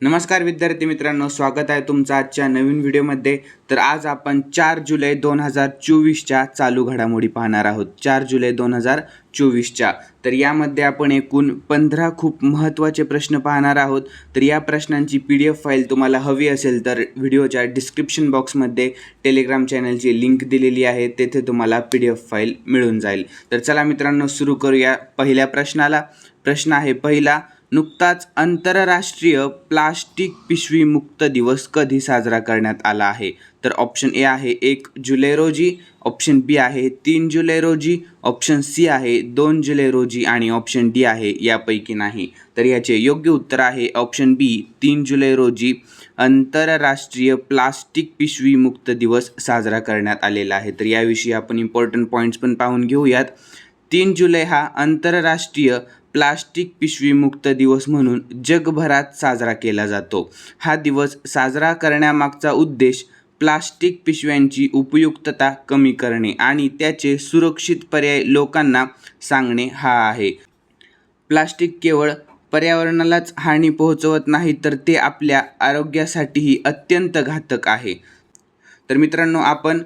नमस्कार विद्यार्थी मित्रांनो स्वागत आहे तुमचं आजच्या नवीन व्हिडिओमध्ये. तर आज आपण चार जुलै दोन हजार चोवीसच्या चालू घडामोडी पाहणार आहोत. चार जुलै दोन हजार चोवीसच्या. तर यामध्ये आपण एकूण पंधरा खूप महत्त्वाचे प्रश्न पाहणार आहोत. तर या प्रश्नांची पी डी एफ फाईल तुम्हाला हवी असेल तर व्हिडिओच्या डिस्क्रिप्शन बॉक्समध्ये टेलिग्राम चॅनलची लिंक दिलेली आहे तेथे तुम्हाला पी डी एफ फाईल मिळून जाईल. तर चला मित्रांनो सुरू करूया पहिल्या प्रश्नाला. प्रश्न आहे पहिला नुकताच आंतरराष्ट्रीय प्लास्टिक पिशवी मुक्त दिवस कधी साजरा करण्यात आला आहे? तर ऑप्शन ए आहे एक जुलै रोजी ऑप्शन बी आहे तीन जुलै रोजी ऑप्शन सी आहे दोन जुलै रोजी आणि ऑप्शन डी आहे यापैकी नाही. तर याचे योग्य उत्तर आहे ऑप्शन बी तीन जुलै रोजी. आंतरराष्ट्रीय प्लास्टिक पिशवी मुक्त दिवस साजरा करण्यात आलेला आहे. तर याविषयी आपण इम्पॉर्टंट पॉईंट्स पण पाहून घेऊयात. तीन जुलै हा आंतरराष्ट्रीय प्लास्टिक पिशवी मुक्त दिवस म्हणून जगभरात साजरा केला जातो. हा दिवस साजरा करण्यामागचा उद्देश प्लास्टिक पिशव्यांची उपयुक्तता कमी करणे आणि त्याचे सुरक्षित पर्याय लोकांना सांगणे हा आहे. प्लास्टिक केवळ पर्यावरणालाच हानी पोहोचवत नाही तर ते आपल्या आरोग्यासाठीही अत्यंत घातक आहे. तर मित्रांनो आपण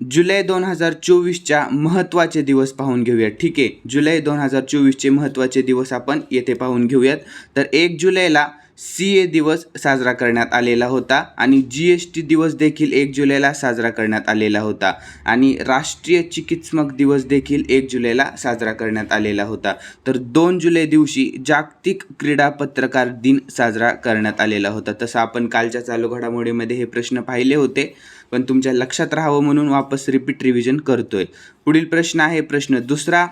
जुलै दोन हजार चोवीसच्या महत्त्वाचे दिवस पाहून घेऊयात. ठीक आहे. जुलै दोन हजार चोवीसचे महत्त्वाचे दिवस आपण येथे पाहून घेऊयात. तर एक जुलैला सी ए दिवस साजरा करण्यात आलेला होता आणि जी एस टी दिवस देखील एक जुलैला साजरा करण्यात आलेला होता आणि राष्ट्रीय चिकित्सक दिवस देखील एक जुलैला साजरा करण्यात आलेला होता. तर दोन जुलै दिवशी जागतिक क्रीडा पत्रकार दिन साजरा करण्यात आलेला होता. तसं आपण कालच्या चालू घडामोडीमध्ये हे प्रश्न पाहिले होते पण तुमच्या लक्षात राहावं म्हणून वापस रिपीट रिव्हिजन करतोय. पुढील प्रश्न आहे प्रश्न दुसरा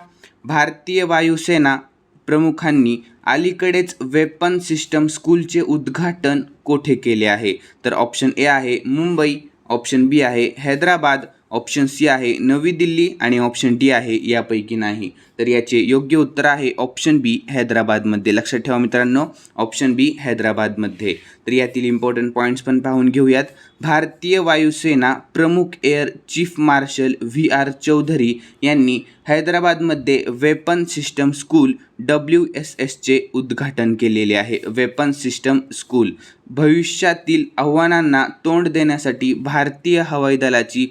भारतीय वायुसेना प्रमुखांनी अलीकडेच वेपन सिस्टम स्कूलचे उद्घाटन कोठे केले आहे? तर ऑप्शन ए आहे मुंबई ऑप्शन बी आहे हैदराबाद ऑप्शन सी आहे नवी दिल्ली आणि ऑप्शन डी आहे यापैकी नाही. तर याचे योग्य उत्तर आहे ऑप्शन बी हैदराबादमध्ये. लक्षात ठेवा मित्रांनो ऑप्शन बी हैदराबादमध्ये. तर यातील इम्पॉर्टंट पॉईंट्स पण पाहून घेऊयात. भारतीय वायुसेना प्रमुख air chief marshal V R Chaudhari यांनी हैदराबादमध्ये weapon system school W S एसचे उद्घाटन केलेले आहे. वेपन सिस्टम स्कूल भविष्यातील आव्हानांना तोंड देण्यासाठी भारतीय हवाई दलाची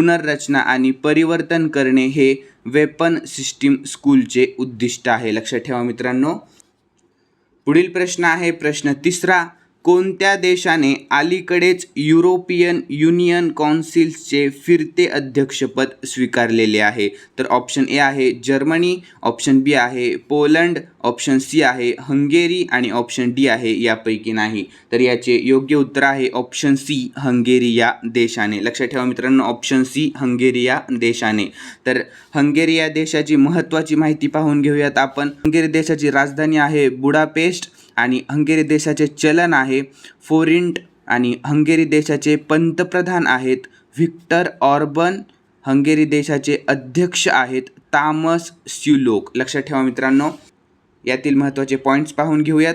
पुनर्रचना आणि परिवर्तन करणे हे वेपन सिस्टीम स्कूलचे उद्दिष्ट आहे. लक्षात ठेवा मित्रांनो. पुढील प्रश्न आहे प्रश्न तिसरा. कोणत्या देशाने अलीकडेच युरोपियन युनियन कौन्सिल्सचे फिरते अध्यक्षपद स्वीकारलेले आहे? तर ऑप्शन ए आहे जर्मनी ऑप्शन बी आहे पोलंड ऑप्शन सी आहे हंगेरी आणि ऑप्शन डी आहे यापैकी नाही. तर याचे योग्य उत्तर आहे ऑप्शन सी हंगेरी या देशाने. लक्षात ठेवा मित्रांनो ऑप्शन सी हंगेरी या देशाने. तर हंगेरी या देशाची महत्त्वाची माहिती पाहून घेऊयात आपण. हंगेरी देशाची राजधानी आहे बुडापेस्ट. आणि हंगेरी देशाचे चलन आहे फोरिंट आणि हंगेरी देशाचे पंतप्रधान आहेत व्हिक्टर ऑर्बन हंगेरी देशाचे अध्यक्ष आहेत तामस स्युलोक. लक्षात ठेवा मित्रांनो यातील महत्त्वाचे पॉईंट्स पाहून घेऊयात.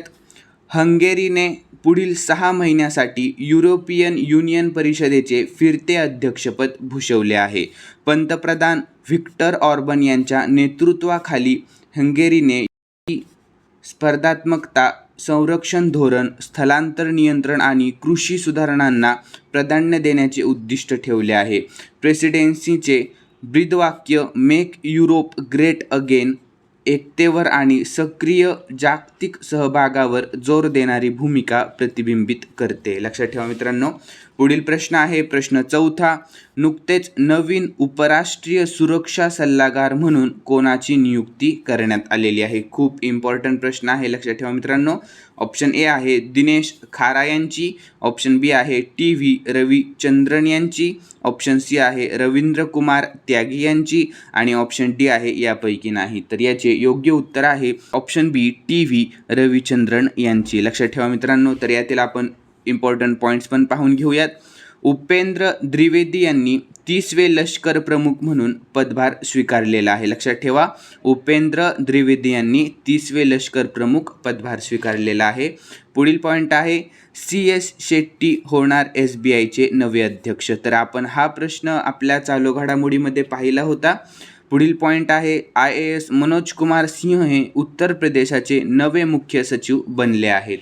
हंगेरीने पुढील सहा महिन्यासाठी युरोपियन युनियन परिषदेचे फिरते अध्यक्षपद भूषवले आहे. पंतप्रधान व्हिक्टर ऑर्बन यांच्या नेतृत्वाखाली हंगेरीने स्पर्धात्मकता संरक्षण धोरण स्थलांतर नियंत्रण आणि कृषी सुधारणांना प्राधान्य देण्याचे उद्दिष्ट ठेवले आहे. प्रेसिडेन्सीचे ब्रीदवाक्य मेक युरोप ग्रेट अगेन एकतेवर आणि सक्रिय जागतिक सहभागावर जोर देणारी भूमिका प्रतिबिंबित करते. लक्षात ठेवा मित्रांनो पुढील प्रश्न आहे. प्रश्न चौथा नुकतेच नवीन उपराष्ट्रीय सुरक्षा सल्लागार म्हणून कोणाची नियुक्ती करण्यात आलेली आहे? खूप इम्पॉर्टंट प्रश्न आहे लक्षात ठेवा मित्रांनो. ऑप्शन ए आहे दिनेश खारा यांची. ऑप्शन बी आहे टी व्ही रविचंद्रन यांची. ऑप्शन सी आहे रवींद्र कुमार त्यागी यांची. आणि ऑप्शन डी आहे यापैकी नाही. तर याचे योग्य उत्तर आहे option B T V Ravichandran यांची. लक्षात ठेवा मित्रांनो. तर यातील आपण इम्पॉर्टंट पॉईंट्स पण पाहून घेऊयात. उपेंद्र द्विवेदी यांनी तीसवे लष्कर प्रमुख म्हणून पदभार स्वीकारलेला आहे. लक्षात ठेवा उपेंद्र द्विवेदी यांनी तीसवे लष्कर प्रमुख पदभार स्वीकारलेला आहे. पुढील पॉईंट आहे सी एस शेट्टी होणार एस बी आयचे नवे अध्यक्ष. तर आपण हा प्रश्न आपल्या चालू घडामोडीमध्ये पाहिला होता. पुढील पॉईंट आहे I A S Manoj Kumar Singh हे उत्तर प्रदेशाचे नवे मुख्य सचिव बनले आहेत.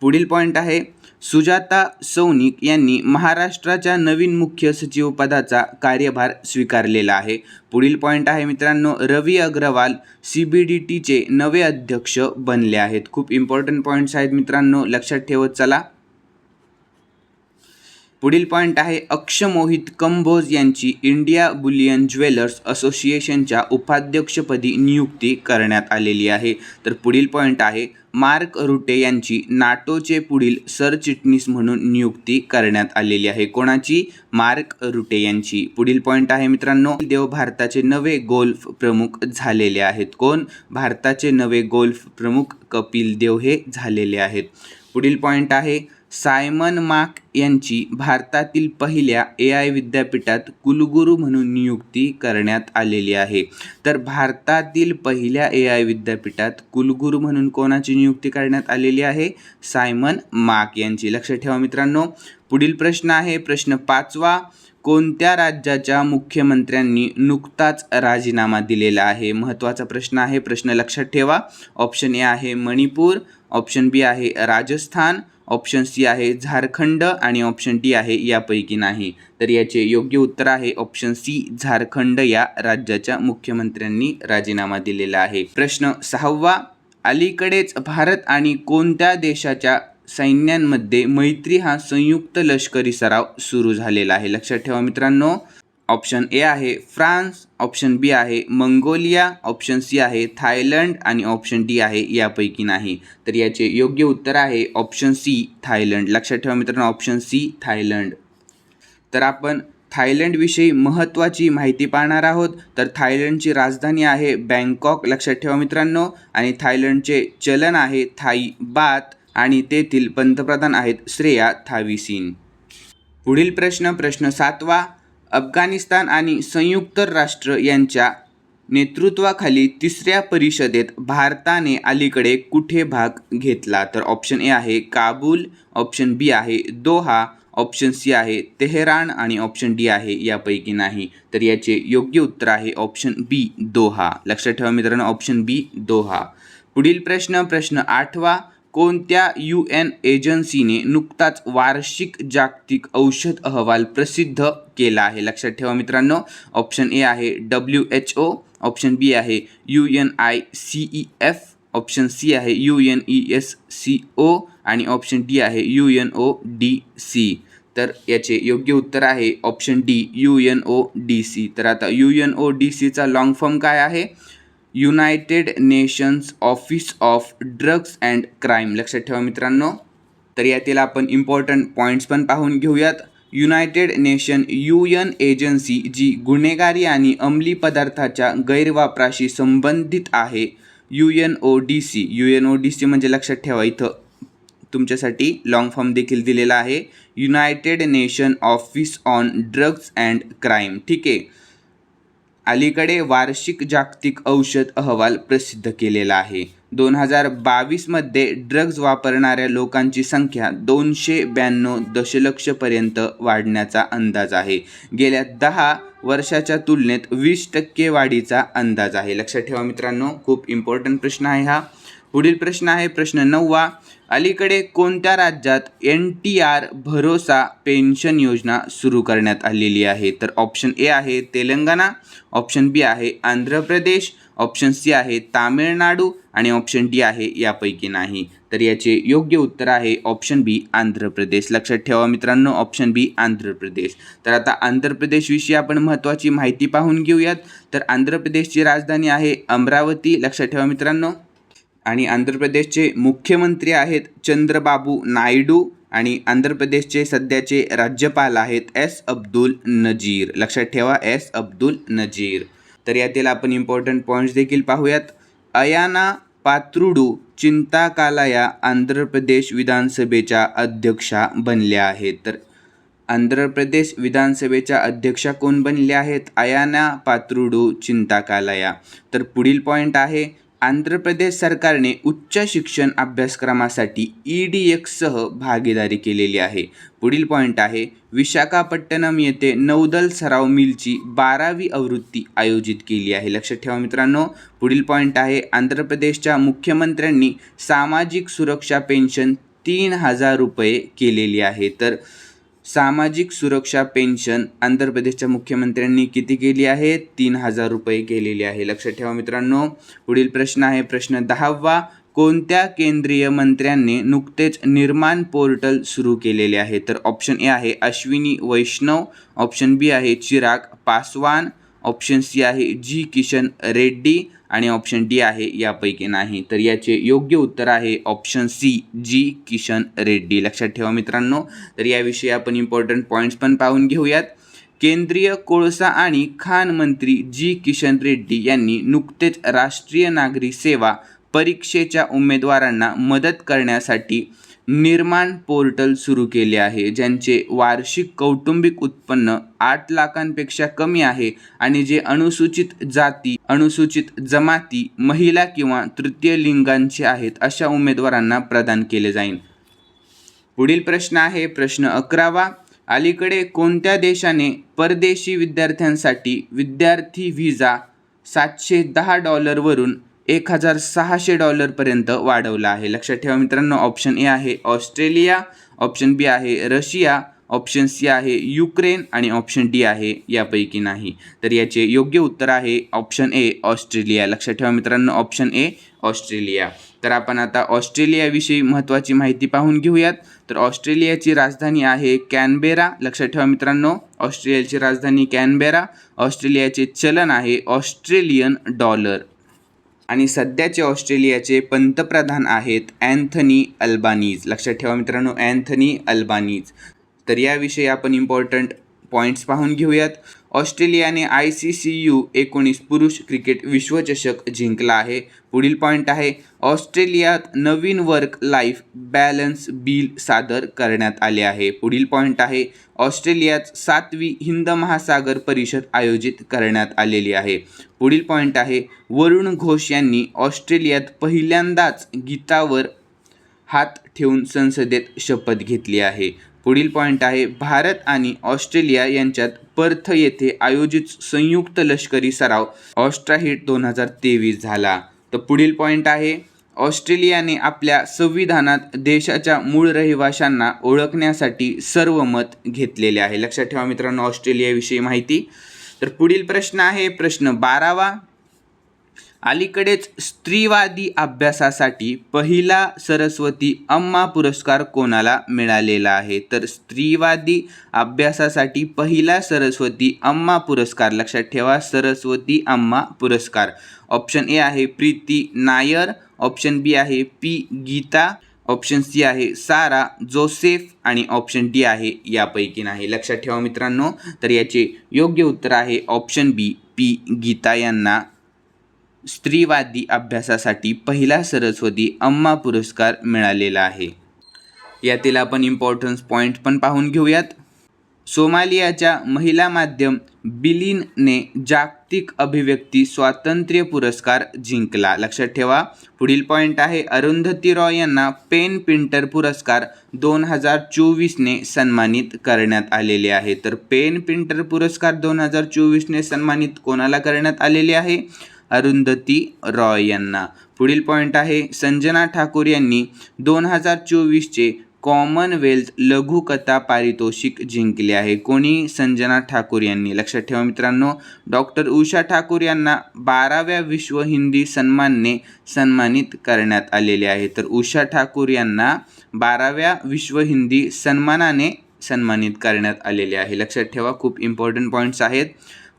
पुढील पॉईंट आहे सुजाता सौनिक यांनी महाराष्ट्राच्या नवीन मुख्य सचिव पदाचा कार्यभार स्वीकारलेला आहे. पुढील पॉईंट आहे मित्रांनो Ravi Agarwal C B D टीचे नवे अध्यक्ष बनले आहेत. खूप इम्पॉर्टंट पॉईंट्स आहेत मित्रांनो लक्षात ठेवत चला. पुढील पॉईंट आहे अक्षमोहित कंबोज यांची इंडिया बुलियन ज्वेलर्स असोसिएशनच्या उपाध्यक्षपदी नियुक्ती करण्यात आलेली आहे. तर पुढील पॉईंट आहे मार्क रुटे यांची नाटोचे पुढील सरचिटणीस म्हणून नियुक्ती करण्यात आलेली आहे. कोणाची? मार्क रुटे यांची. पुढील पॉईंट आहे मित्रांनो देव भारताचे नवे गोल्फ प्रमुख झालेले आहेत. कोण? भारताचे नवे गोल्फ प्रमुख कपिल देव हे झालेले आहेत. पुढील पॉईंट आहे सायमन माक यांची भारतातील पहिल्या ए आय विद्यापीठात कुलगुरू म्हणून नियुक्ती करण्यात आलेली आहे. तर भारतातील पहिल्या ए आय विद्यापीठात कुलगुरू म्हणून कोणाची नियुक्ती करण्यात आलेली आहे? सायमन माक यांची. लक्षात ठेवा मित्रांनो. पुढील प्रश्न आहे. प्रश्न पाचवा कोणत्या राज्याच्या मुख्यमंत्र्यांनी नुकताच राजीनामा दिलेला आहे? महत्त्वाचा प्रश्न आहे. प्रश्न लक्षात ठेवा. ऑप्शन ए आहे मणिपूर ऑप्शन बी आहे राजस्थान ऑप्शन सी आहे झारखंड आणि ऑप्शन डी आहे यापैकी नाही. तर याचे योग्य उत्तर आहे ऑप्शन सी झारखंड या राज्याच्या मुख्यमंत्र्यांनी राजीनामा दिलेला आहे. प्रश्न सहावा अलीकडेच भारत आणि कोणत्या देशाच्या सैन्यांमध्ये मैत्री हा संयुक्त लष्करी सराव सुरू झालेला आहे? लक्षात ठेवा मित्रांनो ऑप्शन ए आहे फ्रान्स ऑप्शन बी आहे मंगोलिया ऑप्शन सी आहे थायलंड आणि ऑप्शन डी आहे यापैकी नाही. तर याचे योग्य उत्तर आहे ऑप्शन सी थायलंड. लक्षात ठेवा मित्रांनो ऑप्शन सी थायलंड. तर आपण थायलंडविषयी महत्त्वाची माहिती पाहणार आहोत. तर थायलंडची राजधानी आहे बँकॉक लक्षात ठेवा मित्रांनो. आणि थायलंडचे चलन आहे थाई बात आणि तेथील पंतप्रधान आहेत श्रेया थाविसीन. पुढील प्रश्न प्रश्न सातवा. अफगाणिस्तान आणि संयुक्त राष्ट्र यांच्या नेतृत्वाखाली तिसऱ्या परिषदेत भारताने अलीकडे कुठे भाग घेतला? तर ऑप्शन ए आहे काबूल ऑप्शन बी आहे दोहा ऑप्शन सी आहे तेहरान आणि ऑप्शन डी आहे यापैकी नाही. तर याचे योग्य उत्तर आहे ऑप्शन बी दोहा. लक्षात ठेवा मित्रांनो ऑप्शन बी दोहा. पुढील प्रश्न प्रश्न आठवा. कोणत्या यू एन एजन्सीने नुकताच वार्षिक जागतिक औषध अहवाल प्रसिद्ध केला आहे? लक्षात ठेवा मित्रांनो ऑप्शन ए आहे W H O option B आहे U N I C E F option C आहे U N E S C O आणि ऑप्शन डी आहे U N O D C तर याचे योग्य उत्तर आहे option D U N O D C तर आता यू एन ओ डी सीचा लॉंग फॉर्म काय आहे? United Nations office of drugs and crime. लक्षात ठेवा मित्रांनो. तर यातील आपण इम्पॉर्टंट पॉईंट्स पण पाहून घेऊयात. United Nation U N agency जी गुन्हेगारी आणि अंमली पदार्थाच्या गैरवापराशी संबंधित आहे U N O D C. U N O D C म्हणजे लक्षात ठेवा इथं तुमच्यासाठी लॉंग फॉर्म देखील दिलेला आहे. United Nation office on drugs and crime. ठीक आहे. अलीकडे वार्षिक जागतिक औषध अहवाल प्रसिद्ध केलेला आहे. दोन हजार बावीसमध्ये ड्रग्ज वापरणाऱ्या लोकांची संख्या दोनशे ब्याण्णव दशलक्षपर्यंत वाढण्याचा अंदाज आहे. गेल्या दहा वर्षाच्या तुलनेत वीस टक्के वाढीचा अंदाज आहे. लक्षात ठेवा मित्रांनो खूप इम्पॉर्टंट प्रश्न आहे हा. पुढील प्रश्न आहे प्रश्न नववा. अलीकडे कोणत्या राज्यात N T R Bharosa pension योजना सुरू करण्यात आलेली आहे? तर ऑप्शन ए आहे तेलंगणा ऑप्शन बी आहे आंध्र प्रदेश ऑप्शन सी आहे तामिळनाडू आणि ऑप्शन डी आहे यापैकी नाही. तर याचे योग्य उत्तर आहे ऑप्शन बी आंध्र प्रदेश लक्षात ठेवा मित्रांनो ऑप्शन बी आंध्र प्रदेश तर आता आंध्र प्रदेशविषयी आपण महत्त्वाची माहिती पाहून घेऊयात. तर आंध्र प्रदेशची राजधानी आहे अमरावती. लक्षात ठेवा मित्रांनो. आणि आंध्र प्रदेशचे मुख्यमंत्री आहेत चंद्रबाबू नायडू आणि आंध्र प्रदेशचे सध्याचे राज्यपाल आहेत एस अब्दुल नजीर. लक्षात ठेवा एस अब्दुल नजीर. तर यातील आपण इम्पॉर्टंट पॉईंट्स देखील पाहूयात. अयाना पात्रुडू चिंता कालाया आंध्र प्रदेश विधानसभेच्या अध्यक्षा बनल्या आहेत. तर आंध्र प्रदेश विधानसभेच्या अध्यक्षा कोण बनल्या आहेत? अयाना पात्रुडू चिंताकालाया. तर पुढील पॉईंट आहे आंध्र प्रदेश सरकारने उच्च शिक्षण अभ्यासक्रमासाठी ई डी एक्ससह भागीदारी केलेली आहे. पुढील पॉईंट आहे विशाखापट्टणम येथे नौदल सराव मिलची बारावी आवृत्ती आयोजित केली आहे. लक्षात ठेवा मित्रांनो पुढील पॉईंट आहे आंध्र प्रदेशच्या मुख्यमंत्र्यांनी सामाजिक सुरक्षा पेन्शन तीन हजार रुपये केलेली आहे. तर सामाजिक सुरक्षा पेन्शन आंध्र प्रदेशच्या मुख्यमंत्र्यांनी किती केली आहे? तीन हजार रुपये केलेली आहे. लक्षात ठेवा मित्रांनो पुढील प्रश्न आहे. प्रश्न दहावा कोणत्या केंद्रीय मंत्र्यांनी नुकतेच निर्माण पोर्टल सुरू केलेले आहे? तर ऑप्शन ए आहे अश्विनी वैष्णव. ऑप्शन बी आहे चिराग पासवान. ऑप्शन सी आहे जी किशन रेड्डी आणि ऑप्शन डी आहे यापैकी नाही. तर याचे योग्य उत्तर आहे option C G Kishan Reddy. लक्षात ठेवा मित्रांनो. तर याविषयी आपण इम्पॉर्टंट पॉईंट्स पण पाहून घेऊयात. केंद्रीय कोळसा आणि खाण मंत्री जी किशन रेड्डी यांनी नुकतेच राष्ट्रीय नागरी सेवा परीक्षेच्या उमेदवारांना मदत करण्यासाठी निर्माण पोर्टल सुरू केले आहे ज्यांचे वार्षिक कौटुंबिक उत्पन्न आठ लाखांपेक्षा कमी आहे आणि जे अनुसूचित जाती अनुसूचित जमाती महिला किंवा तृतीय लिंगांचे आहेत अशा उमेदवारांना प्रदान केले जाईल. पुढील प्रश्न आहे प्रश्न अकरावा. अलीकडे कोणत्या देशाने परदेशी विद्यार्थ्यांसाठी विद्यार्थी व्हिसा सातशे दहा डॉलरवरून एक हजार सहाशे डॉलरपर्यंत वाढवला आहे. लक्षात ठेवा मित्रांनो ऑप्शन ए आहे ऑस्ट्रेलिया ऑप्शन बी आहे रशिया ऑप्शन सी आहे युक्रेन आणि ऑप्शन डी आहे यापैकी नाही. तर याचे योग्य उत्तर आहे ऑप्शन ए ऑस्ट्रेलिया. लक्षात ठेवा मित्रांनो ऑप्शन ए ऑस्ट्रेलिया. तर आपण आता ऑस्ट्रेलियाविषयी महत्त्वाची माहिती पाहून घेऊयात. तर ऑस्ट्रेलियाची राजधानी आहे कॅनबेरा. लक्षात ठेवा मित्रांनो ऑस्ट्रेलियाची राजधानी कॅनबेरा. ऑस्ट्रेलियाचे चलन आहे ऑस्ट्रेलियन डॉलर. आणि सध्याचे ऑस्ट्रेलियाचे पंतप्रधान आहेत अँथनी अल्बानीज. लक्षात ठेवा मित्रांनो अँथनी अल्बानीज. तर याविषयी आपण इम्पॉर्टंट पॉईंट्स पाहून घेऊयात. ऑस्ट्रेलियाने आय सी सी यू एकोणीस पुरुष क्रिकेट विश्वचषक जिंकला आहे. पुढील पॉईंट आहे. ऑस्ट्रेलियात नवीन वर्क लाईफ बॅलन्स बिल सादर करण्यात आले आहे. पुढील पॉईंट आहे. ऑस्ट्रेलियात सातवी हिंद महासागर परिषद आयोजित करण्यात आलेली आहे. पुढील पॉईंट आहे. वरुण घोष यांनी ऑस्ट्रेलियात पहिल्यांदाच गीतावर हात ठेवून संसदेत शपथ घेतली आहे. पुढील पॉईंट आहे भारत आणि ऑस्ट्रेलिया यांच्यात पर्थ येथे आयोजित संयुक्त लष्करी सराव ऑस्ट्राहिट दोन हजार तेवीस झाला. तर पुढील पॉईंट आहे ऑस्ट्रेलियाने आपल्या संविधानात देशाच्या मूळ रहिवाशांना ओळखण्यासाठी सर्व मत घेतलेले आहे. लक्षात ठेवा मित्रांनो ऑस्ट्रेलियाविषयी माहिती. तर पुढील प्रश्न आहे प्रश्न बारावा. अलीकडेच स्त्रीवादी अभ्यासासाठी पहिला सरस्वती अम्मा पुरस्कार कोणाला मिळालेला आहे? तर स्त्रीवादी अभ्यासासाठी पहिला सरस्वती अम्मा पुरस्कार. लक्षात ठेवा सरस्वती अम्मा पुरस्कार. ऑप्शन ए आहे प्रीती नायर ऑप्शन बी आहे पी गीता ऑप्शन सी आहे सारा जोसेफ आणि ऑप्शन डी आहे यापैकी नाही. लक्षात ठेवा मित्रांनो तर याचे योग्य उत्तर आहे ऑप्शन बी पी गीता यांना. स्त्रीवादी अभ्यासासाठी पहिला सरस्वती अम्मा पुरस्कार मिळालेला आहे. यातील आपण इम्पॉर्टन्स पॉईंट पण पाहून घेऊयात. सोमालियाच्या महिला माध्यम बिलिनने जागतिक अभिव्यक्ती स्वातंत्र्य पुरस्कार जिंकला. लक्षात ठेवा पुढील पॉईंट आहे. अरुंधती रॉय यांना पेन पिंटर पुरस्कार दोन हजार चोवीसने सन्मानित करण्यात आलेले आहे. तर पेन पिंटर पुरस्कार दोन हजार चोवीसने सन्मानित कोणाला करण्यात आलेले आहे? अरुंधती रॉय यांना. पुढील पॉईंट आहे संजना ठाकूर यांनी दोन हजार चोवीसचे कॉमनवेल्थ लघुकथा पारितोषिक जिंकले आहे. कोणी? संजना ठाकूर यांनी. लक्षात ठेवा मित्रांनो डॉक्टर उषा ठाकूर यांना बाराव्या विश्व हिंदी सन्मानने सन्मानित करण्यात आलेले आहे. तर उषा ठाकूर यांना बाराव्या विश्व हिंदी सन्मानाने सन्मानित करण्यात आलेले आहे. लक्षात ठेवा खूप इम्पॉर्टंट पॉईंट्स आहेत.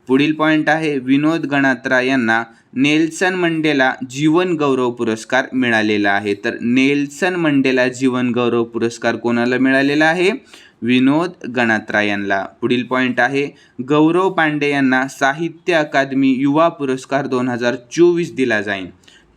पुढील पॉईंट आहे विनोद गणात्रा यांना नेल्सन मंडेला जीवन गौरव पुरस्कार मिळालेला आहे. तर नेल्सन मंडेला जीवन गौरव पुरस्कार कोणाला मिळालेला आहे? विनोद गणात्रा यांना. पुढील पॉईंट आहे गौरव पांडे यांना साहित्य अकादमी युवा पुरस्कार दोन हजार चोवीस दिला जाईल.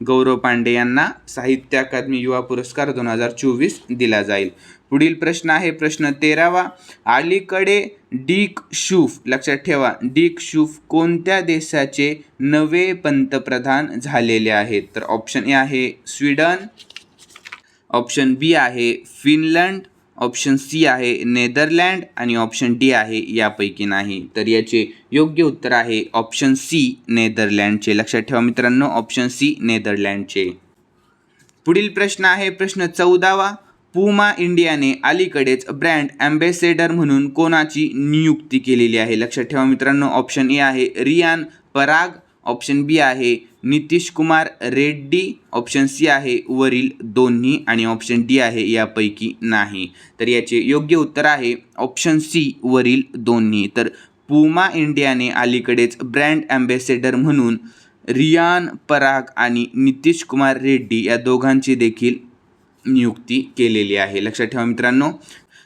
गौरव पांडे यांना साहित्य अकादमी युवा पुरस्कार दोन हजार चोवीस दिला जाईल. पुढील प्रश्न आहे प्रश्न तेरावा. अलीकडे डीक शूफ लक्षात ठेवा डीक शूफ कोणत्या देशाचे नवे पंतप्रधान झालेले आहेत? तर ऑप्शन ए आहे स्वीडन ऑप्शन बी आहे फिनलंड ऑप्शन सी आहे नेदरलँड आणि ऑप्शन डी आहे यापैकी नाही. तर याचे योग्य उत्तर आहे ऑप्शन सी नेदरलँडचे. लक्षात ठेवा मित्रांनो ऑप्शन सी नेदरलँडचे. पुढील प्रश्न आहे प्रश्न चौदावा. पुमा इंडियाने अलीकडेच ब्रँड अँबॅसेडर म्हणून कोणाची नियुक्ती केलेली आहे? लक्षात ठेवा मित्रांनो ऑप्शन ए आहे रियान पराग ऑप्शन बी आहे नितीश कुमार रेड्डी ऑप्शन सी आहे वरील दोन्ही आणि ऑप्शन डी आहे यापैकी नाही. तर याचे योग्य उत्तर आहे ऑप्शन सी वरील दोन्ही. तर पुमा इंडियाने अलीकडेच ब्रँड अँबॅसेडर म्हणून रियान पराग आणि नितीश कुमार रेड्डी या दोघांची देखील नियुक्ती केलेली आहे. लक्षात ठेवा मित्रांनो.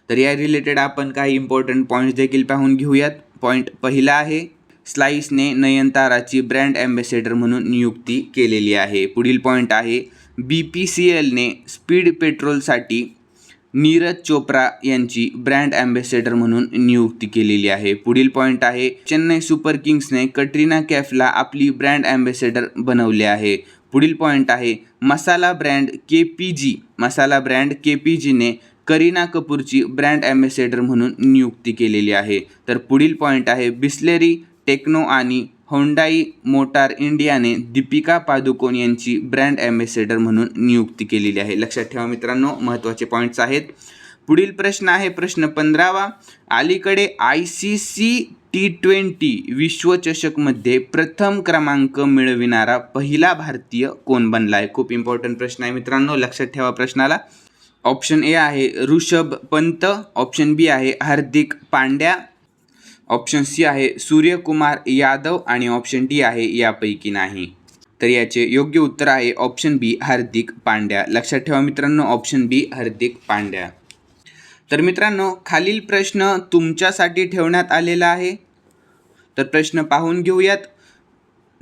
तर या रिलेटेड आपण काही इम्पॉर्टंट पॉईंट्स देखील पाहून घेऊयात. पॉईंट पहिला आहे स्लाईसने नयनताराची ब्रँड ॲम्बेसेडर म्हणून नियुक्ती केलेली आहे. पुढील पॉईंट आहे बी पी सी एलने स्पीड पेट्रोलसाठी नीरज चोप्रा यांची ब्रँड अँबॅसेडर म्हणून नियुक्ती केलेली आहे. पुढील पॉईंट आहे चेन्नई सुपर किंग्सने कटरीना कॅफला आपली ब्रँड ॲम्बेसेडर बनवले आहे. पुढील पॉईंट आहे. Masala brand K P G masala brand K P जीने करीना कपूरची ब्रँड ॲम्बेसेडर म्हणून नियुक्ती केलेली आहे. तर पुढील पॉईंट आहे. बिस्लेरी टेक्नो आणि होंडाई मोटार इंडियाने दीपिका पादुकोण यांची ब्रँड ॲम्बेसेडर म्हणून नियुक्ती केलेली आहे. लक्षात ठेवा मित्रांनो महत्त्वाचे पॉईंट्स आहेत. पुढील प्रश्न आहे प्रश्न पंधरावा. अलीकडे I C C T twenty विश्वचषकमध्ये प्रथम क्रमांक मिळविणारा पहिला भारतीय कोण बनला आहे खूप इम्पॉर्टंट प्रश्न आहे मित्रांनो लक्षात ठेवा प्रश्नाला. ऑप्शन ए आहे ऋषभ पंत ऑप्शन बी आहे हार्दिक पांड्या ऑप्शन सी आहे सूर्यकुमार यादव आणि ऑप्शन डी आहे यापैकी नाही. तर याचे योग्य उत्तर आहे ऑप्शन बी हार्दिक पांड्या. लक्षात ठेवा मित्रांनो ऑप्शन बी हार्दिक पांड्या. तर मित्रांनो खालील प्रश्न तुमच्यासाठी ठेवण्यात आलेला आहे. तर प्रश्न पाहून घेऊयात.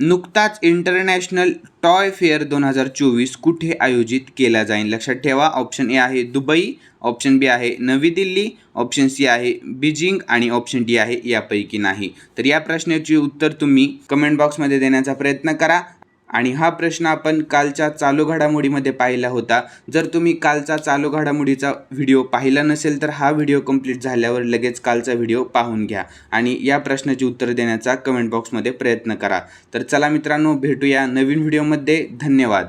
नुकताच इंटरनॅशनल टॉय फेअर दोन हजार चोवीस कुठे आयोजित केला जाईल? लक्षात ठेवा ऑप्शन ए आहे दुबई ऑप्शन बी आहे नवी दिल्ली ऑप्शन सी आहे बीजिंग आणि ऑप्शन डी आहे यापैकी नाही. तर या प्रश्नाचे उत्तर तुम्ही कमेंट बॉक्समध्ये देण्याचा प्रयत्न करा. आणि हा प्रश्न आपण कालच्या चालू घडामोडीमध्ये पाहिला होता. जर तुम्ही कालचा चालू घडामोडीचा व्हिडिओ पाहिला नसेल तर हा व्हिडिओ कंप्लीट झाल्यावर लगेच कालचा व्हिडिओ पाहून घ्या आणि या प्रश्नाची उत्तर देण्याचा कमेंट बॉक्समध्ये प्रयत्न करा. तर चला मित्रांनो भेटूया नवीन व्हिडिओमध्ये. धन्यवाद.